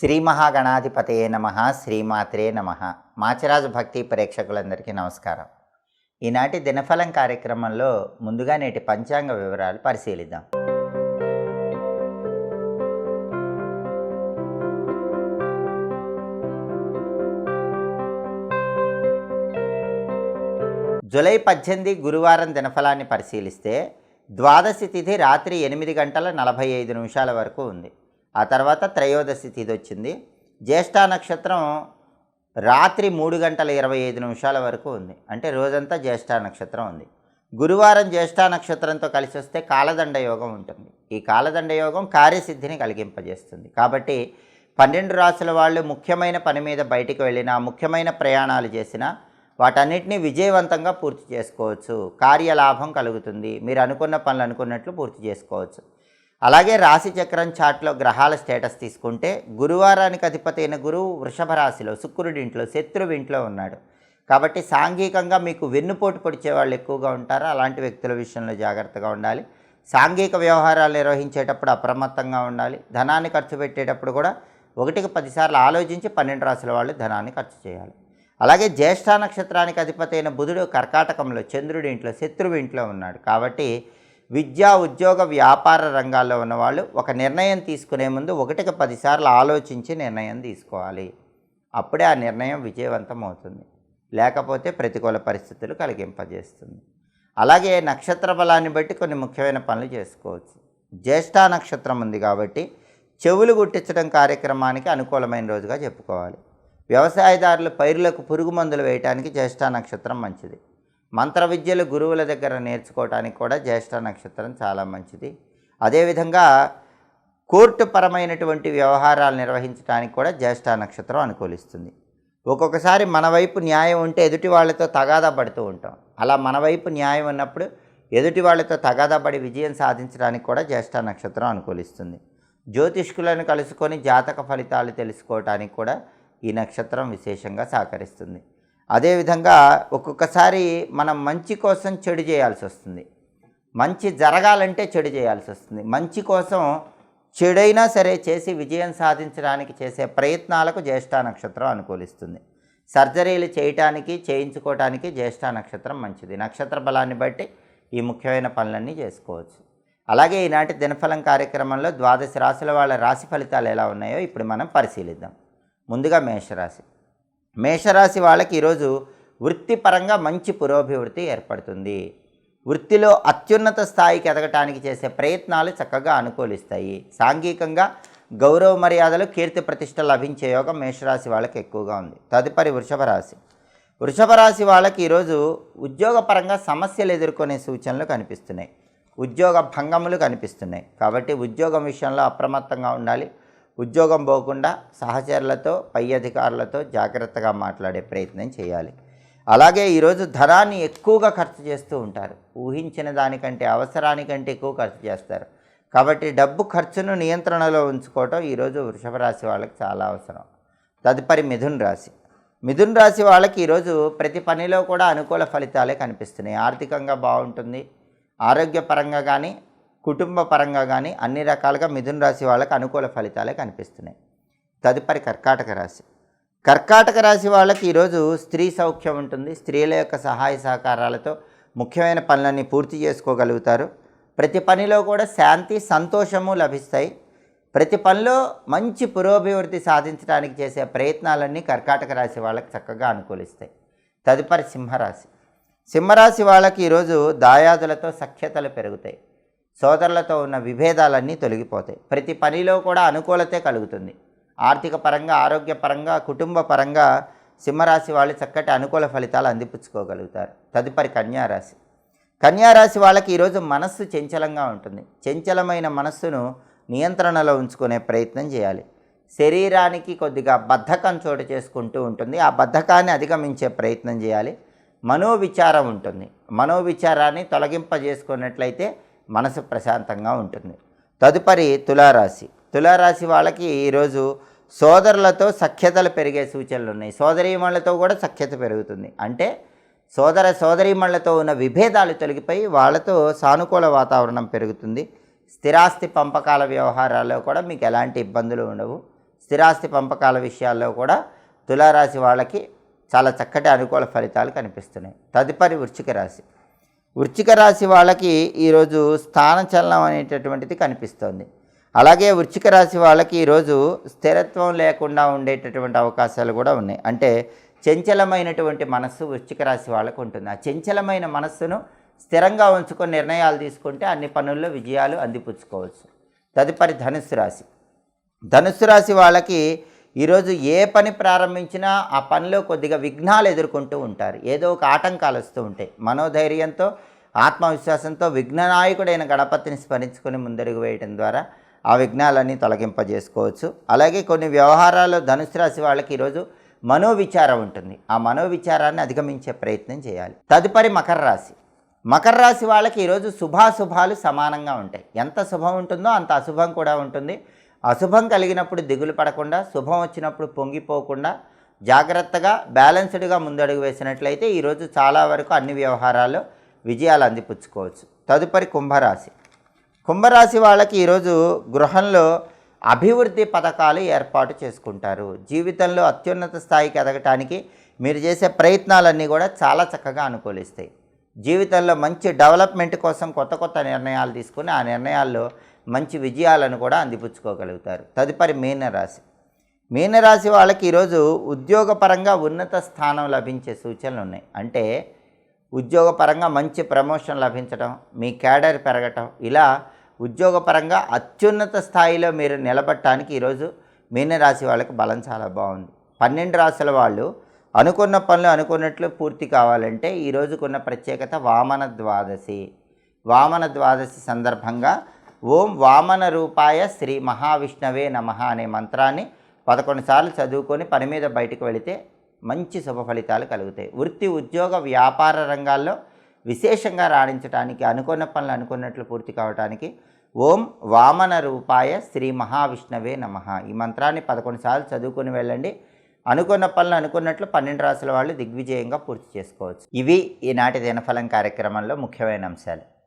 శ్రీ మహాగణాధిపతయే నమ శ్రీమాత్రే నమ. మాచరాజు భక్తి ప్రేక్షకులందరికీ నమస్కారం. ఈనాటి దినఫలం కార్యక్రమంలో ముందుగా నేటి పంచాంగ వివరాలు పరిశీలిద్దాం. జూలై పద్దెనిమిది గురువారం దినఫలాన్ని పరిశీలిస్తే ద్వాదశి తిథి రాత్రి ఎనిమిది గంటల నలభై ఐదు నిమిషాల వరకు ఉంది. ఆ తర్వాత త్రయోదశి తిథి వచ్చింది. జ్యేష్ఠ నక్షత్రం రాత్రి మూడు గంటల ఇరవై ఐదు నిమిషాల వరకు ఉంది. అంటే రోజంతా జ్యేష్ఠ నక్షత్రం ఉంది. గురువారం జ్యేష్ఠ నక్షత్రంతో కలిసి వస్తే కాలదండ యోగం ఉంటుంది. ఈ కాలదండ యోగం కార్యసిద్ధిని కలిగింపజేస్తుంది. కాబట్టి పన్నెండు రాసుల వాళ్ళు ముఖ్యమైన పని మీద బయటికి వెళ్ళినా ముఖ్యమైన ప్రయాణాలు చేసినా వాటన్నిటినీ విజయవంతంగా పూర్తి చేసుకోవచ్చు. కార్యలాభం కలుగుతుంది. మీరు అనుకున్న పనులు అనుకున్నట్లు పూర్తి చేసుకోవచ్చు. అలాగే రాశి చక్రం చాట్లో గ్రహాల స్టేటస్ తీసుకుంటే గురువారానికి అధిపతి అయిన గురువు వృషభ రాశిలో శుక్రుడి ఇంట్లో శత్రువు ఇంట్లో ఉన్నాడు. కాబట్టి సాంఘికంగా మీకు వెన్నుపోటు పొడిచే వాళ్ళు ఎక్కువగా ఉంటారు. అలాంటి వ్యక్తుల విషయంలో జాగ్రత్తగా ఉండాలి. సాంఘిక వ్యవహారాలు నిర్వహించేటప్పుడు అప్రమత్తంగా ఉండాలి. ధనాన్ని ఖర్చు పెట్టేటప్పుడు కూడా ఒకటికి పదిసార్లు ఆలోచించి పన్నెండు రాసుల వాళ్ళు ధనాన్ని ఖర్చు చేయాలి. అలాగే జ్యేష్ఠ నక్షత్రానికి అధిపతి అయిన బుధుడు కర్కాటకంలో చంద్రుడి ఇంట్లో శత్రువు ఇంట్లో ఉన్నాడు. కాబట్టి విద్యా ఉద్యోగ వ్యాపార రంగాల్లో ఉన్నవాళ్ళు ఒక నిర్ణయం తీసుకునే ముందు ఒకటికి పదిసార్లు ఆలోచించి నిర్ణయం తీసుకోవాలి. అప్పుడే ఆ నిర్ణయం విజయవంతం అవుతుంది లేకపోతే ప్రతికూల పరిస్థితులు కలిగింపజేస్తుంది. అలాగే నక్షత్ర బలాన్ని బట్టి కొన్ని ముఖ్యమైన పనులు చేసుకోవచ్చు. జ్యేష్ఠ నక్షత్రం ఉంది కాబట్టి చెవులు గుట్టించడం కార్యక్రమానికి అనుకూలమైన రోజుగా చెప్పుకోవాలి. వ్యవసాయదారులు పైరులకు పురుగు మందులు వేయడానికి జ్యేష్ఠ నక్షత్రం మంచిది. మంత్ర విద్యలు గురువుల దగ్గర నేర్చుకోవడానికి కూడా జ్యేష్ఠ నక్షత్రం చాలా మంచిది. అదేవిధంగా కోర్టు పరమైనటువంటి వ్యవహారాలు నిర్వహించడానికి కూడా జ్యేష్ఠ నక్షత్రం అనుకూలిస్తుంది. ఒక్కొక్కసారి మన వైపు న్యాయం ఉంటే ఎదుటి వాళ్ళతో తగాదా పడుతూ ఉంటాం. అలా మన వైపు న్యాయం ఉన్నప్పుడు ఎదుటి వాళ్ళతో తగాదా పడి విజయం సాధించడానికి కూడా జ్యేష్ఠ నక్షత్రం అనుకూలిస్తుంది. జ్యోతిష్కులను కలుసుకొని జాతక ఫలితాలు తెలుసుకోవటానికి కూడా ఈ నక్షత్రం విశేషంగా సహకరిస్తుంది. అదేవిధంగా ఒక్కొక్కసారి మనం మంచి కోసం చెడు చేయాల్సి వస్తుంది. మంచి జరగాలంటే చెడు చేయాల్సి వస్తుంది. మంచి కోసం చెడైనా సరే చేసి విజయం సాధించడానికి చేసే ప్రయత్నాలకు జ్యేష్ఠ నక్షత్రం అనుకూలిస్తుంది. సర్జరీలు చేయటానికి చేయించుకోవటానికి జ్యేష్ఠ నక్షత్రం మంచిది. నక్షత్ర బలాన్ని బట్టి ఈ ముఖ్యమైన పనులన్నీ చేసుకోవచ్చు. అలాగే ఈనాటి దినఫలం కార్యక్రమంలో ద్వాదశ రాశుల వాళ్ళ రాశి ఫలితాలు ఎలా ఉన్నాయో ఇప్పుడు మనం పరిశీలిద్దాం. ముందుగా మేషరాశి. మేషరాశి వాళ్ళకి ఈరోజు వృత్తిపరంగా మంచి పురోభివృద్ధి ఏర్పడుతుంది. వృత్తిలో అత్యున్నత స్థాయికి ఎదగటానికి చేసే ప్రయత్నాలు చక్కగా అనుకూలిస్తాయి. సాంఘికంగా గౌరవ మర్యాదలు కీర్తి ప్రతిష్ట లభించే యోగం మేషరాశి వాళ్ళకి ఎక్కువగా ఉంది. తదుపరి వృషభ రాశి. వృషభ రాశి వాళ్ళకి ఈరోజు ఉద్యోగపరంగా సమస్యలు ఎదుర్కొనే సూచనలు కనిపిస్తున్నాయి. ఉద్యోగ భంగములు కనిపిస్తున్నాయి. కాబట్టి ఉద్యోగం విషయంలో అప్రమత్తంగా ఉండాలి. ఉద్యోగం పోకుండా సహచరులతో పై అధికారులతో జాగ్రత్తగా మాట్లాడే ప్రయత్నం చేయాలి. అలాగే ఈరోజు ధనాన్ని ఎక్కువగా ఖర్చు చేస్తూ ఉంటారు. ఊహించిన దానికంటే అవసరానికంటే ఎక్కువ ఖర్చు చేస్తారు. కాబట్టి డబ్బు ఖర్చును నియంత్రణలో ఉంచుకోవటం ఈరోజు వృషభ రాశి వాళ్ళకి చాలా అవసరం. తదుపరి మిథున్ రాశి. మిథున్ రాశి వాళ్ళకి ఈరోజు ప్రతి పనిలో కూడా అనుకూల ఫలితాలే కనిపిస్తున్నాయి. ఆర్థికంగా బాగుంటుంది. ఆరోగ్యపరంగా కానీ కుటుంబ పరంగా కానీ అన్ని రకాలుగా మిథున రాశి వాళ్ళకి అనుకూల ఫలితాలే కనిపిస్తున్నాయి. తదుపరి కర్కాటక రాశి. కర్కాటక రాశి వాళ్ళకి ఈరోజు స్త్రీ సౌఖ్యం ఉంటుంది. స్త్రీల యొక్క సహాయ సహకారాలతో ముఖ్యమైన పనులన్నీ పూర్తి చేసుకోగలుగుతారు. ప్రతి పనిలో కూడా శాంతి సంతోషము లభిస్తాయి. ప్రతి పనిలో మంచి పురోభివృద్ధి సాధించడానికి చేసే ప్రయత్నాలన్నీ కర్కాటక రాశి వాళ్ళకి చక్కగా అనుకూలిస్తాయి. తదుపరి సింహరాశి. సింహరాశి వాళ్ళకి ఈరోజు దాయాదులతో సఖ్యతలు పెరుగుతాయి. సోదరులతో ఉన్న విభేదాలన్నీ తొలగిపోతాయి. ప్రతి పనిలో కూడా అనుకూలతే కలుగుతుంది. ఆర్థిక పరంగా ఆరోగ్యపరంగా కుటుంబ పరంగా సింహరాశి వాళ్ళు చక్కటి అనుకూల ఫలితాలు అందిపుచ్చుకోగలుగుతారు. తదుపరి కన్యారాశి. కన్యారాశి వాళ్ళకి ఈరోజు మనస్సు చంచలంగా ఉంటుంది. చంచలమైన మనస్సును నియంత్రణలో ఉంచుకునే ప్రయత్నం చేయాలి. శరీరానికి కొద్దిగా బద్ధకం చోటు చేసుకుంటూ ఉంటుంది. ఆ బద్ధకాన్ని అధిగమించే ప్రయత్నం చేయాలి. మనోవిచారం ఉంటుంది. మనోవిచారాన్ని తొలగింపజేసుకున్నట్లయితే మనసు ప్రశాంతంగా ఉంటుంది. తదుపరి తులారాశి. తులారాశి వాళ్ళకి ఈరోజు సోదరులతో సఖ్యతలు పెరిగే సూచనలు ఉన్నాయి. సోదరీమణులతో కూడా సఖ్యత పెరుగుతుంది. అంటే సోదర సోదరీమణులతో ఉన్న విభేదాలు తొలగిపోయి వాళ్ళతో సానుకూల వాతావరణం పెరుగుతుంది. స్థిరాస్తి పంపకాల వ్యవహారాల్లో కూడా మీకు ఎలాంటి ఇబ్బందులు ఉండవు. స్థిరాస్తి పంపకాల విషయాల్లో కూడా తులారాశి వాళ్ళకి చాలా చక్కటి అనుకూల ఫలితాలు కనిపిస్తున్నాయి. తదుపరి వృశ్చిక రాశి. వృచ్చిక రాశి వాళ్ళకి ఈరోజు స్థానచలనం అనేటటువంటిది కనిపిస్తోంది. అలాగే వృచ్చిక రాశి వాళ్ళకి ఈరోజు స్థిరత్వం లేకుండా ఉండేటటువంటి అవకాశాలు కూడా ఉన్నాయి. అంటే చంచలమైనటువంటి మనస్సు వృచ్చిక రాశి వాళ్ళకు ఉంటుంది. ఆ చంచలమైన మనస్సును స్థిరంగా ఉంచుకొని నిర్ణయాలు తీసుకుంటే అన్ని పనుల్లో విజయాలు అందిపుచ్చుకోవచ్చు. తదుపరి ధనుస్సు రాశి. ధనుస్సు రాశి వాళ్ళకి ఈరోజు ఏ పని ప్రారంభించినా ఆ పనిలో కొద్దిగా విఘ్నాలు ఎదుర్కొంటూ ఉంటారు. ఏదో ఒక ఆటంకాలు వస్తూ ఉంటాయి. మనోధైర్యంతో ఆత్మవిశ్వాసంతో విఘ్ననాయకుడైన గణపతిని స్మరించుకొని ముందడుగు వేయడం ద్వారా ఆ విఘ్నాలన్నీ తొలగింపజేసుకోవచ్చు. అలాగే కొన్ని వ్యవహారాల్లో ధనుసు రాశి వాళ్ళకి ఈరోజు మనోవిచారం ఉంటుంది. ఆ మనోవిచారాన్ని అధిగమించే ప్రయత్నం చేయాలి. తదుపరి మకర రాశి. మకర రాశి వాళ్ళకి ఈరోజు శుభాశుభాలు సమానంగా ఉంటాయి. ఎంత శుభం ఉంటుందో అంత అశుభం కూడా ఉంటుంది. అశుభం కలిగినప్పుడు దిగులు పడకుండా శుభం వచ్చినప్పుడు పొంగిపోకుండా జాగ్రత్తగా బ్యాలెన్స్డ్గా ముందడుగు వేసినట్లయితే ఈరోజు చాలా వరకు అన్ని వ్యవహారాల్లో విజయాలు అందిపుచ్చుకోవచ్చు. తదుపరి కుంభరాశి. కుంభరాశి వాళ్ళకి ఈరోజు గృహంలో అభివృద్ధి పథకాలు ఏర్పాటు చేసుకుంటారు. జీవితంలో అత్యున్నత స్థాయికి ఎదగటానికి మీరు చేసే ప్రయత్నాలన్నీ కూడా చాలా చక్కగా అనుకూలిస్తాయి. జీవితంలో మంచి డెవలప్మెంట్ కోసం కొత్త కొత్త నిర్ణయాలు తీసుకుని ఆ నిర్ణయాల్లో మంచి విజయాలను కూడా అందిపుచ్చుకోగలుగుతారు. తదుపరి మీనరాశి. మీనరాశి వాళ్ళకి ఈరోజు ఉద్యోగపరంగా ఉన్నత స్థానం లభించే సూచనలు ఉన్నాయి. అంటే ఉద్యోగపరంగా మంచి ప్రమోషన్ లభించడం మీ క్యాడర్ పెరగటం ఇలా ఉద్యోగపరంగా అత్యున్నత స్థాయిలో మీరు నిలబడటానికి ఈరోజు మీనరాశి వాళ్ళకి బలం చాలా బాగుంది. పన్నెండు రాశుల వాళ్ళు అనుకున్న పనులు అనుకున్నట్లు పూర్తి కావాలంటే ఈ రోజుకున్న ప్రత్యేకత వామన ద్వాదశి. వామన ద్వాదశి సందర్భంగా ఓం వామన రూపాయ శ్రీ మహావిష్ణవే నమ అనే మంత్రాన్ని పదకొండు సార్లు చదువుకొని పని మీద బయటకు వెళితే మంచి శుభ ఫలితాలు కలుగుతాయి. వృత్తి ఉద్యోగ వ్యాపార రంగాల్లో విశేషంగా రాణించడానికి అనుకున్న పనులు అనుకున్నట్లు పూర్తి కావడానికి ఓం వామన రూపాయ శ్రీ మహావిష్ణవే నమ. ఈ మంత్రాన్ని పదకొండు సార్లు చదువుకొని వెళ్ళండి. అనుకున్న పనులు అనుకున్నట్లు పన్నెండు రాసుల వాళ్ళు దిగ్విజయంగా పూర్తి చేసుకోవచ్చు. ఇవి ఈనాటి దినఫలం కార్యక్రమంలో ముఖ్యమైన అంశాలు.